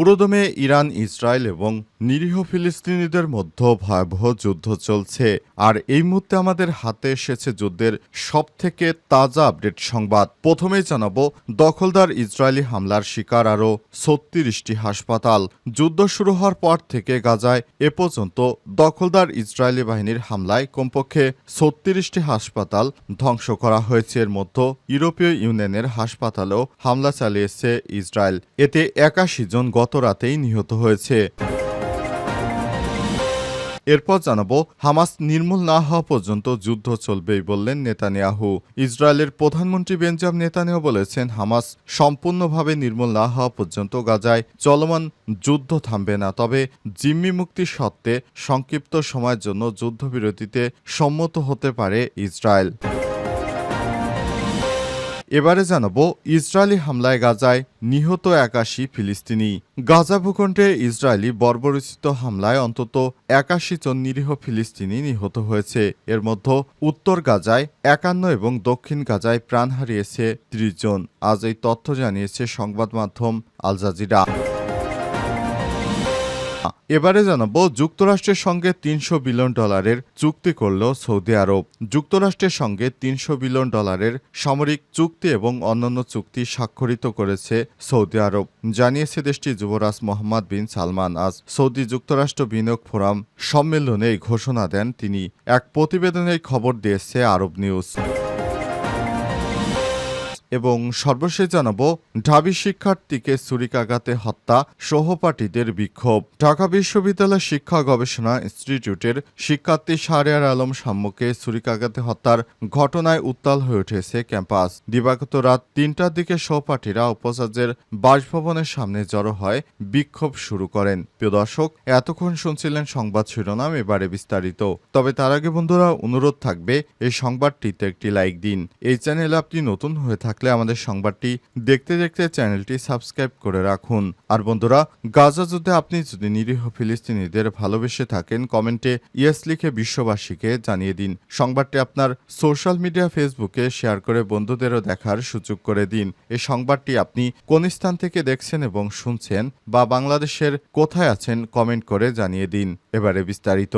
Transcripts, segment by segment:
পুরোদমে Iran, Israel এবং নিরীহ ফিলিস্তিনিদের মধ্যে ভয়াবহ যুদ্ধ চলছে। আর এই মুহূর্তে আমাদের হাতে এসেছে যুদ্ধের সবথেকে তাজা আপডেট সংবাদ। প্রথমেই জানাব, দখলদার ইসরায়েলি হামলার শিকার আরও ছত্রিশটি হাসপাতাল। যুদ্ধ শুরু হওয়ার পর থেকে গাজায় এ পর্যন্ত দখলদার ইসরায়েলি বাহিনীর হামলায় কমপক্ষে ছত্রিশটি হাসপাতাল ধ্বংস করা হয়েছে। এর মধ্যে ইউরোপীয় ইউনিয়নের হাসপাতালেও হামলা চালিয়েছে ইসরায়েল। এতে একাশি জন গত রাতেই নিহত হয়েছে। এরপর জানাব, হামাস নির্মূল না হওয়া পর্যন্ত যুদ্ধ চলবেই বললেন নেতানিয়াহু। ইসরায়েলের প্রধানমন্ত্রী বেঞ্জাম নেতানিয়াহু বলেছেন, হামাস সম্পূর্ণভাবে নির্মূল না হওয়া পর্যন্ত গাজায় চলমান যুদ্ধ থামবে না। তবে জিম্মি মুক্তি সত্ত্বে সংক্ষিপ্ত সময়ের জন্য যুদ্ধবিরতিতে সম্মত হতে পারে ইসরায়েল। এবারে জানাব ইসরায়েলি হামলায় গাজায় নিহত একাশি ফিলিস্তিনি। গাজা ভূখণ্ডে ইসরায়েলি বর্বরচিত হামলায় অন্তত একাশি জন নিরীহ ফিলিস্তিনি নিহত হয়েছে। এর মধ্যে উত্তর গাজায় একান্ন এবং দক্ষিণ গাজায় প্রাণ হারিয়েছে ত্রিশ জন। আজ এই তথ্য জানিয়েছে সংবাদ মাধ্যম আল জাজিরা। এবারে জানাব, যুক্তরাষ্ট্রের সঙ্গে তিনশো বিলিয়ন ডলারের চুক্তি করল সৌদি আরব। যুক্তরাষ্ট্রের সঙ্গে তিনশো বিলিয়ন ডলারের সামরিক চুক্তি এবং অন্যান্য চুক্তি স্বাক্ষরিত করেছে সৌদি আরব। জানিয়েছে দেশটির যুবরাজ মোহাম্মদ বিন সালমান। আজ সৌদি যুক্তরাষ্ট্র বিনিয়োগ ফোরাম সম্মেলনে এই ঘোষণা দেন। তিনি এক প্রতিবেদনে খবর দিয়েছে আরব নিউজ। এবং সর্বশেষ জানাব, ঢাবি শিক্ষার্থীকে ছুরিকাঘাতে হত্যা, সহপাঠীদের বিক্ষোভ। ঢাকা বিশ্ববিদ্যালয় শিক্ষা গবেষণা ইনস্টিটিউটের শিক্ষার্থী শাহরিয়ার আলম সাম্যকে ছুরিকাঘাতে হত্যার ঘটনায় উত্তাল হয়ে উঠেছে ক্যাম্পাস। দিবাগত রাত তিনটার দিকে সহপাঠীরা উপাচার্যের বাসভবনের সামনে জড়ো হয় বিক্ষোভ শুরু করেন। প্রিয় দর্শক, এতক্ষণ শুনছিলেন সংবাদ শিরোনাম, এবারে বিস্তারিত। তবে তার আগে বন্ধুরা, অনুরোধ থাকবে, এই সংবাদটিতে একটি লাইক দিন। এই চ্যানেলে আপনি নতুন হয়ে থাকলে আমাদের সংবাদটি দেখতে দেখতে চ্যানেলটি সাবস্ক্রাইব করে রাখুন। আর বন্ধুরা, গাজা যুদ্ধে আপনি যদি নিরীহ ফিলিস্তিনিদের ভালোবেসে থাকেন, কমেন্টে ইয়েস লিখে বিশ্ববাসীকে জানিয়ে দিন। সংবাদটি আপনার সোশ্যাল মিডিয়া ফেসবুকে শেয়ার করে বন্ধুদেরও দেখার সুযোগ করে দিন। এই সংবাদটি আপনি কোন স্থান থেকে দেখছেন এবং শুনছেন বা বাংলাদেশের কোথায় আছেন, কমেন্ট করে জানিয়ে দিন। এবারে বিস্তারিত।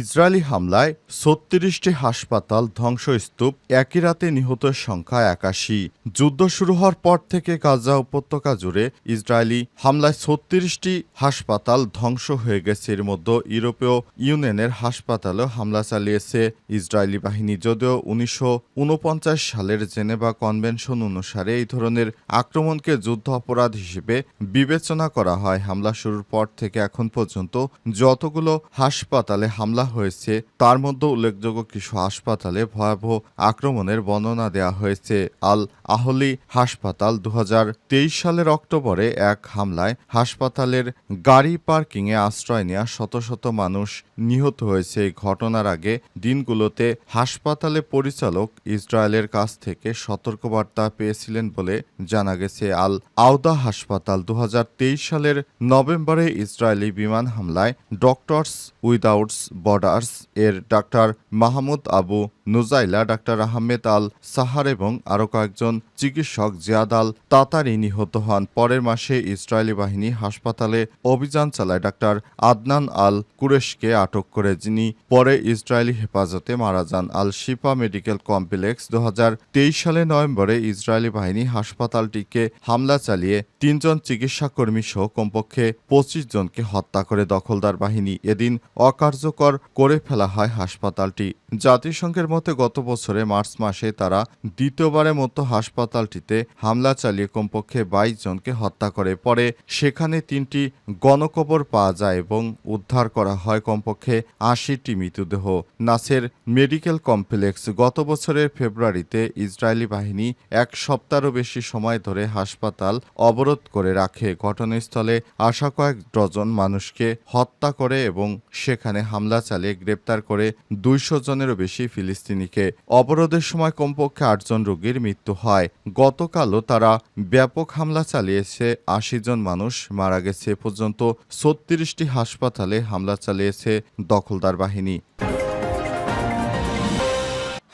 ইসরায়েলি হামলায় ছত্রিশটি হাসপাতাল ধ্বংসস্তূপ একই রাতে নিহতের সংখ্যা একাশি। যুদ্ধ শুরু হওয়ার পর থেকে গাজা উপত্যকা জুড়ে ইসরায়েলি হামলায় ছত্রিশটি হাসপাতাল ধ্বংস হয়ে গেছে। এর মধ্যে ইউরোপীয় ইউনিয়নের হাসপাতালেও হামলা চালিয়েছে ইসরায়েলি বাহিনী। যদিও উনিশশো উনপঞ্চাশ সালের জেনেভা কনভেনশন অনুসারে এই ধরনের আক্রমণকে যুদ্ধ অপরাধ হিসেবে বিবেচনা করা হয়। হামলা শুরুর পর থেকে এখন পর্যন্ত যতগুলো হাসপাতালে হামলা হয়েছে তার মধ্যে উল্লেখযোগ্য কিছু হাসপাতালে ভয়াবহ আক্রমণের বর্ণনা দেওয়া হয়েছে। আল আহলি হাসপাতাল দু হাজার তেইশ সালের অক্টোবরে এক হামলায় হাসপাতালের গাড়ি পার্কিংয়ে আশ্রয় নেওয়া শত শত মানুষ নিহত হয়েছে। এই ঘটনার আগে দিনগুলোতে হাসপাতালে পরিচালক ইসরায়েলের কাছ থেকে সতর্কবার্তা পেয়েছিলেন বলে জানা গেছে। আল আওদা হাসপাতাল দু হাজার তেইশ সালের নভেম্বরে ইসরায়েলি বিমান হামলায় ডক্টরস উইদাউটস বর্ডার্স এর doctor Mahmoud Abu Nujaila, doctor Ahmed আল সাহার এবং আরও কয়েকজন চিকিৎসক জিয়াদ আল তাতারি নিহত হন। পরের মাসে ইসরায়েলি বাহিনী হাসপাতালে অভিযান চালায় ডাক্তার আদনান আল কুরেশকে আটক করে, যিনি পরে ইসরায়েলি হেফাজতে মারা যান। আল শিফা মেডিকেল কমপ্লেক্স দু হাজার তেইশ সালে নভেম্বরে ইসরায়েলি বাহিনী হাসপাতালটিকে হামলা চালিয়ে তিনজন চিকিৎসা কর্মী সহ কমপক্ষে পঁচিশ জনকে হত্যা করে দখলদার বাহিনী। এদিন অকার্যকর করে ফেলা হয় হাসপাতালটি। জাতিসংঘের মতে, গত বছরে মার্চ মাসে তারা দ্বিতীয়বারের মতো হাসপাতালটিতে হামলা চালিয়ে কমপক্ষে বাইশ জনকে হত্যা করে। পরে সেখানে তিনটি গণকবর পাওয়া যায় এবং উদ্ধার করা হয় কমপক্ষে আশিটি মৃতদেহ। নাসের মেডিকেল কমপ্লেক্স গত বছরের ফেব্রুয়ারিতে ইসরায়েলি বাহিনী এক সপ্তাহেরও বেশি সময় ধরে হাসপাতাল অবরোধ করে রাখে। ঘটনাস্থলে আসা কয়েক ডজন মানুষকে হত্যা করে এবং সেখানে হামলা চালিয়ে গ্রেপ্তার করে দুইশো জনেরও বেশি ফিলিস্তিনি ফিলিস্তিনিকে অবরোধের সময় কমপক্ষে আটজন রোগীর মৃত্যু হয়। গতকালও তারা ব্যাপক হামলা চালিয়েছে। আশি জন মানুষ মারা গেছে। পর্যন্ত ছত্রিশটি হাসপাতালে হামলা চালিয়েছে দখলদার বাহিনী।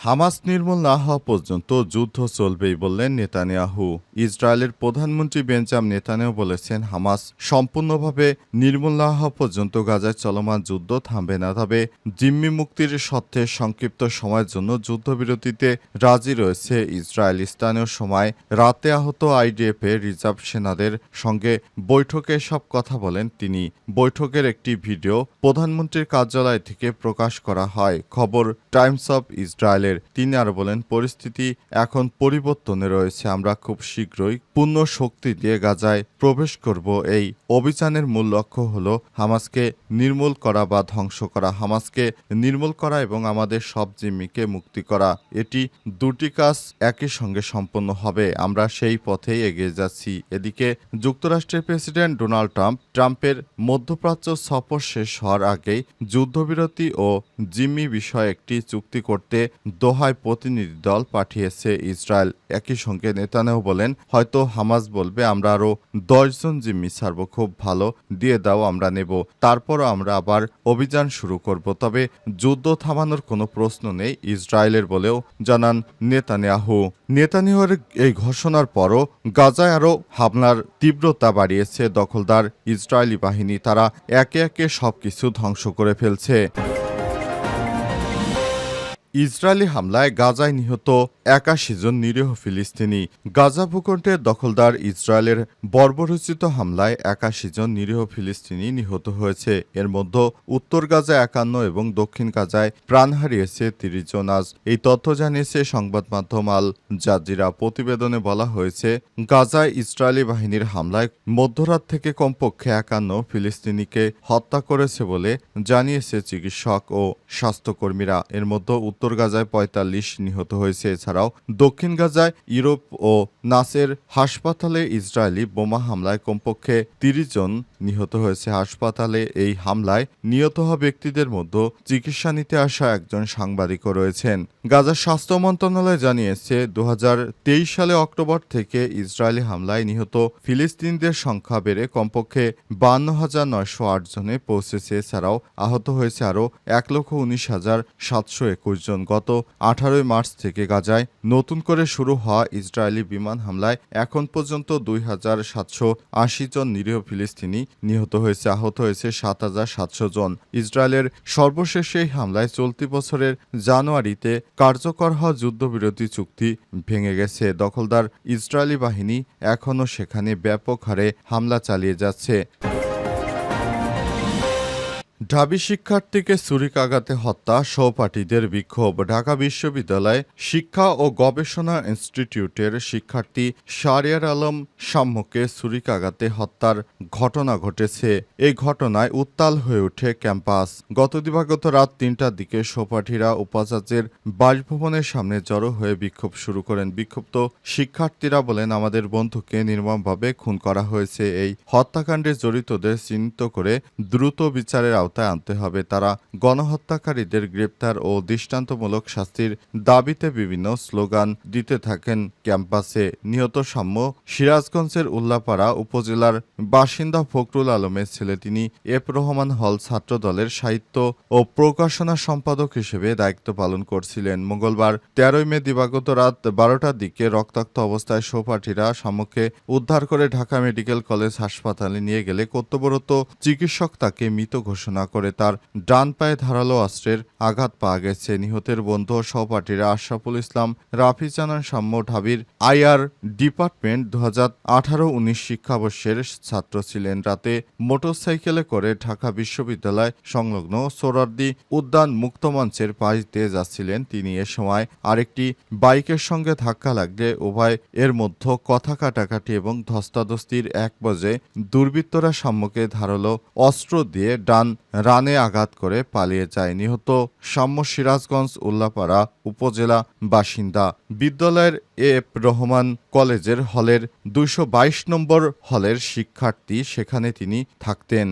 হামাস নির্মূল না হওয়া পর্যন্ত যুদ্ধ চলবেই বললেন নেতানিয়াহু। ইসরায়েলের প্রধানমন্ত্রী বেঞ্জাম নেতানিয়াহু বলেছেন, হামাস সম্পূর্ণভাবে নির্মূল না হওয়া পর্যন্ত গাজায় চলমান যুদ্ধ থামবে না, তবে জিম্মি মুক্তির সত্ত্বে সংক্ষিপ্ত সময়ের জন্য যুদ্ধবিরতিতে রাজি রয়েছে ইসরায়েল। স্থানীয় সময় রাতে আহত আইডিএফ এর রিজার্ভ সেনাদের সঙ্গে বৈঠকে সব কথা বলেন তিনি। বৈঠকের একটি ভিডিও প্রধানমন্ত্রীর কার্যালয় থেকে প্রকাশ করা হয়। খবর, টাইমস অফ ইসরায়েলের। তিনি আরও বলেন, পরিস্থিতি এখন পরিবর্তনে রয়েছে। আমরা খুব শীঘ্রই পূর্ণ শক্তি দিয়ে গাজায় প্রবেশ করব। এই অভিযানের মূল লক্ষ্য হল হামাসকে নির্মূল করা বা ধ্বংস করা। হামাসকে নির্মূল করা এবং আমাদের সব জিম্মিকে মুক্তি করা। এটি দুটি কাজ একই সঙ্গে সম্পন্ন হবে। আমরা সেই পথেই এগিয়ে যাচ্ছি। এদিকে যুক্তরাষ্ট্রের প্রেসিডেন্ট ডোনাল্ড ট্রাম্প, ট্রাম্পের মধ্যপ্রাচ্য সফর শেষ হওয়ার আগেই যুদ্ধবিরতি ও জিম্মি বিষয়ে একটি চুক্তি করতে দোহায় প্রতিনিধি দল পাঠিয়েছে ইসরায়েল। একই সঙ্গে নেতানেও বলেন, হয়তো হামাস বলবে, আমরা আরও দশজন জিম্মি ছাড়ব, খুব ভালো, দিয়ে দাও, আমরা নেব। তারপরও আমরা আবার অভিযান শুরু করব। তবে যুদ্ধ থামানোর কোনো প্রশ্ন নেই ইসরায়েলের বলেও জানান নেতানিয়াহু নেতানিয়াহুর এই ঘোষণার পরও গাজায় আরও হামলার তীব্রতা বাড়িয়েছে দখলদার ইসরায়েলি বাহিনী। তারা একে একে সবকিছু ধ্বংস করে ফেলছে। ইসরায়েলি হামলায় গাজায় নিহত একাশি জন নিরীহ ফিলিস্তিনি। গাজা ভূখণ্ডের দখলদার ইসরায়েলের বর্বরচিত হামলায় একাশি জন নিরীহ ফিলিস্তিনি নিহত হয়েছে। এর মধ্যে উত্তর গাজায় একান্ন এবং দক্ষিণ গাজায় প্রাণ হারিয়েছে তিরিশ জন। আজ এই তথ্য জানিয়েছে সংবাদ মাধ্যম আল জাজিরা। প্রতিবেদনে বলা হয়েছে গাজায় ইসরায়েলি বাহিনীর হামলায় মধ্যরাত থেকে কমপক্ষে একান্ন ফিলিস্তিনিকে হত্যা করেছে বলে জানিয়েছে চিকিৎসক ও স্বাস্থ্যকর্মীরা। এর মধ্যে উত্তর গাজায় পঁয়তাল্লিশ নিহত হয়েছে। এছাড়াও দক্ষিণ গাজায় ইউরোপ ও নাসের হাসপাতালে ইসরায়েলি বোমা হামলায় কমপক্ষে তিরিশ জন নিহত হয়েছে হাসপাতালে এই হামলায় নিহত হওয়া ব্যক্তিদের মধ্যে চিকিৎসা নিতে আসা একজন সাংবাদিকও রয়েছেন। গাজার স্বাস্থ্য মন্ত্রণালয় জানিয়েছে দু হাজার তেইশ সালে অক্টোবর থেকে ইসরায়েলি হামলায় নিহত ফিলিস্তিনিদের সংখ্যা বেড়ে কমপক্ষে বান্ন হাজার নয়শো আট জনে পৌঁছেছে, এছাড়াও আহত হয়েছে আরও এক লক্ষ উনিশ হাজার সাতশো একুশ জন। গত আঠারোই মার্চ থেকে গাজায় নতুন করে শুরু হওয়া ইসরায়েলি বিমান হামলায় এখন পর্যন্ত দুই হাজার সাতশো আশি জন নিরীহ ফিলিস্তিনি নিহত হয়েছে, আহত হয়েছে সাত হাজার সাতশো জন। ইসরায়েলের সর্বশেষ এই হামলায় চলতি বছরের জানুয়ারিতে কার্যকর হওয়া যুদ্ধবিরতি চুক্তি ভেঙে গেছে। দখলদার ইসরায়েলি বাহিনী এখনও সেখানে ব্যাপক হারে হামলা চালিয়ে যাচ্ছে। ঢাবি শিক্ষার্থীকে ছুরিকাঘাতে হত্যা, সহপাঠীদের বিক্ষোভ। ঢাকা বিশ্ববিদ্যালয় শিক্ষা ও গবেষণা ইনস্টিটিউটের শিক্ষার্থী শারিয়ার আলম সাম্যকে ছুরিকাঘাতে হত্যার ঘটনা ঘটেছে। এই ঘটনায় উত্তাল হয়ে ওঠে ক্যাম্পাস। গত দিবাগত রাত তিনটার দিকে সহপাঠীরা উপাচার্যের বাসভবনের সামনে জড়ো হয়ে বিক্ষোভ শুরু করেন। বিক্ষুব্ধ শিক্ষার্থীরা বলেন, আমাদের বন্ধুকে নির্মমভাবে খুন করা হয়েছে। এই হত্যাকাণ্ডে জড়িতদের চিহ্নিত করে দ্রুত বিচারের আওতায় আনতে হবে। তারা গণহত্যাকারীদের গ্রেপ্তার ও দৃষ্টান্তমূলক শাস্তির দাবিতে বিভিন্ন স্লোগান দিতে থাকেন ক্যাম্পাসে। নিহত সাম্য সিরাজগঞ্জের উল্লাপাড়া উপজেলার বাসিন্দা ফখরুল আলমের ছেলে তিনি এফ রহমান হল ছাত্রদলের সাহিত্য ও প্রকাশনা সম্পাদক হিসেবে দায়িত্ব পালন করছিলেন। মঙ্গলবার তেরোই মে দিবাগত রাত বারোটার দিকে রক্তাক্ত অবস্থায় সহপাঠীরা সাম্যকে উদ্ধার করে ঢাকা মেডিকেল কলেজ হাসপাতালে নিয়ে গেলে কর্তব্যরত চিকিৎসক তাকে মৃত ঘোষণা করে তার ডান পায়ে ধারালো অস্ত্রের আঘাত পাওয়া গেছে। নিহতের বন্ধু ও সহপাঠীরা আশরাফুল ইসলাম, রাফি জানান সাম্য ঢাবির আইআর ডিপার্টমেন্ট দু হাজার আঠারো উনিশ শিক্ষাবর্ষের ছাত্র ছিলেন। রাতে মোটরসাইকেলে করে ঢাকা বিশ্ববিদ্যালয় সংলগ্ন সোরারদি উদ্যান মুক্তমঞ্চের পাশ দিয়ে যাচ্ছিলেন। তিনি এ সময় আরেকটি বাইকের সঙ্গে ধাক্কা লাগলে উভয় এর মধ্যে কথা কাটাকাটি এবং ধস্তাধস্তির এক পর্যায়ে দুর্বৃত্তরা সাম্যকে ধারালো অস্ত্র দিয়ে ডান রানে আঘাত করে পালিয়ে যায় নিহত সাম্য সিরাজগঞ্জ উল্লাপাড়া উপজেলা বাসিন্দা। বিদ্যালয়ের এফ রহমান কলেজের হলের দুইশো বাইশ নম্বর হলের শিক্ষার্থী সেখানে তিনি থাকতেন।